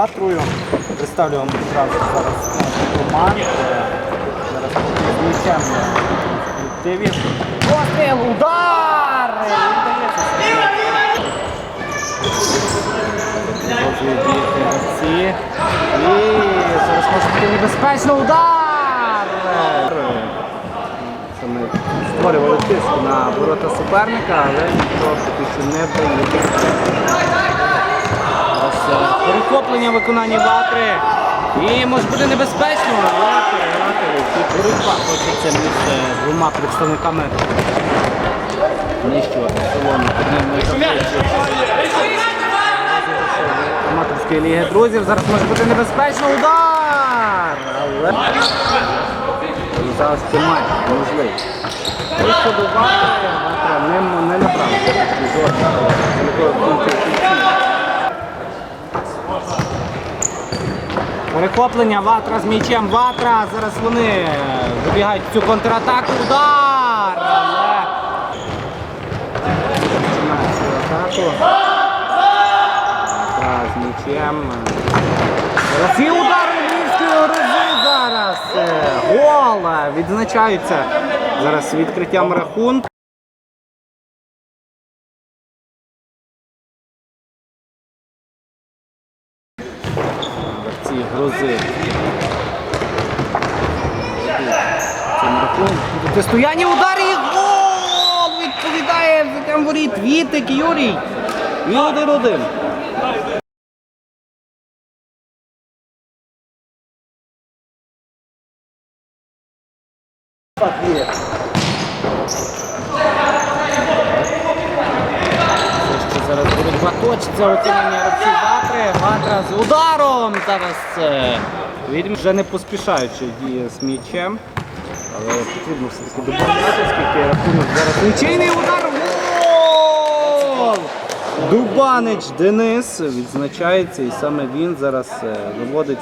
Патрую. Представлю вам одразу зараз команду. Зараз з м'ячем в колективі. Постріл, удар! Продовжують діяти гравці. І зараз може бути небезпечно удар! Що ми створювали тиск на ворота суперника, але нічого поки що не вдається. Е, перехоплення виконання ватри. І може бути небезпечно, але. Тут боротьба хочеться між е, двома представниками нижчого ешелону турнірної. Аматорської ліги друзів. Зараз може бути небезпечно удар! Але зараз тримає, можливо. Вийшов до ватри, ватра не набрав. Перехоплення, ватра з м'ячем, ватра. Зараз вони вибігають в цю контратаку. Удар! Ватра з м'ячем. Зараз і удар львівської грози зараз. Гол е, відзначаються зараз відкриттям рахунку. Ці грози. Цьому рахунку. Удар і гол! Відповідає взяттям воріт Вітик Юрій. І один-один. Це зараз боротьба точиться оцінення гравців Ватри. Ватра з ударом зараз це. Відьм вже не поспішаючи діє з м'ячем. Але потрібно все-таки добавляти, оскільки рахунок зараз нічийний удар. Дубанич Денис відзначається і саме він зараз е, виводить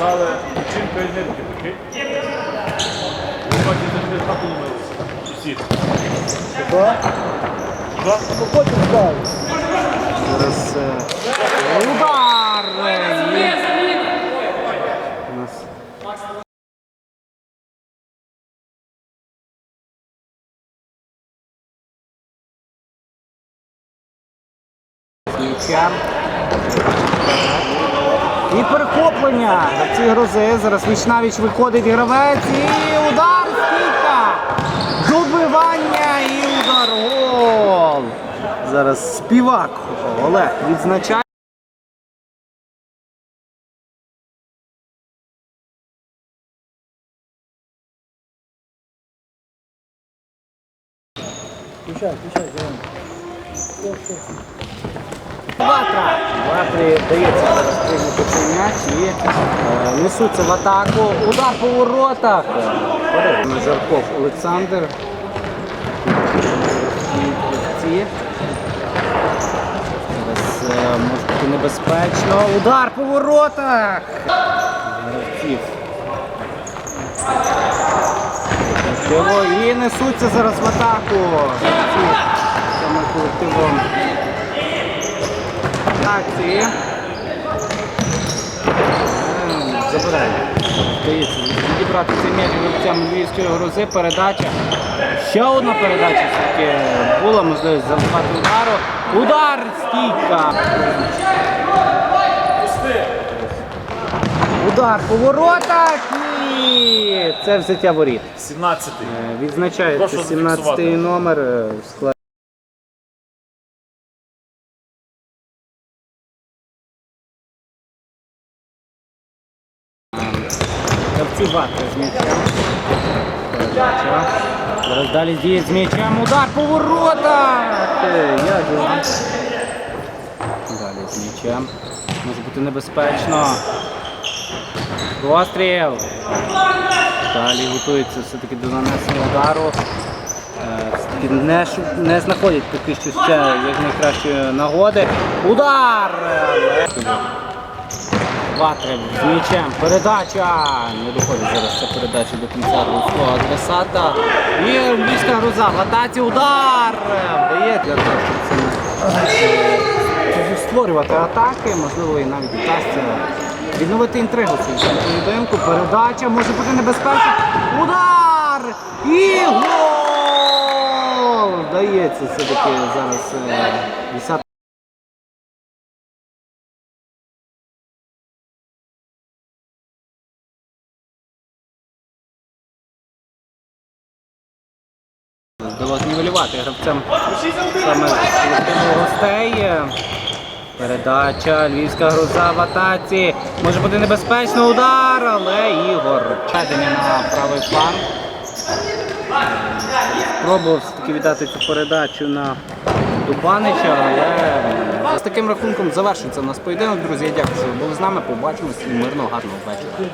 Але і нервки, окей? Ви бачите, що я так умився. Всі. зараз е, удар! і у нас м'ячем. І перехоплення ці грози. Зараз віч навіч виходить гравець і удар стійка. Добивання і удар. Гол. Зараз співак Олег відзначає. Ватра. Ватрі дається зараз прийняти цей м'яч і е, несуться в атаку. Удар по воротах. Жарков Олександр. Ці. Зараз е, може бути небезпечно. Удар по воротах. Гравців. І несуться зараз в атаку. Саме колективом акції. Ем, Забирає. Здається, відібрати цей м'яч гравцям львівської грози. Передача. Ще одна передача все-таки була можливість завдавати удару. Удар! Стійка! Удар по воротах і це взяття воріт. 17-й. Е, Відзначається 17 зафіксувати. номер ватри з м'ячем. Зараз далі діє з м'ячем. Удар по воротах! Як же? Далі з м'ячем. Може бути небезпечно. Постріл. Далі готується все-таки до нанесення удару. Е, не, не знаходять поки що ще як найкращої нагоди. Удар! Але- Ватри з м'ячем. Передача. Не доходить зараз ця передача до кінця свого адресата. І львівська груза. В удар. Вдає для того, щоб створювати атаки, можливо, і навіть вдасться відновити інтригу в цьому поєдинку. Передача може бути небезпечна. Удар! І гол! Вдається все-таки зараз е, 10 Вдалося нівелювати гравцям саме гостей. Передача, львівська груза в атаці. Може бути небезпечно удар, але Ігор. Ведення на правий фланг. Спробував все-таки віддати цю передачу на Дубанича, але з таким рахунком завершується у нас поєдинок. Друзі, дякую, що ви були з нами. Побачимось і мирного, гарного вечора.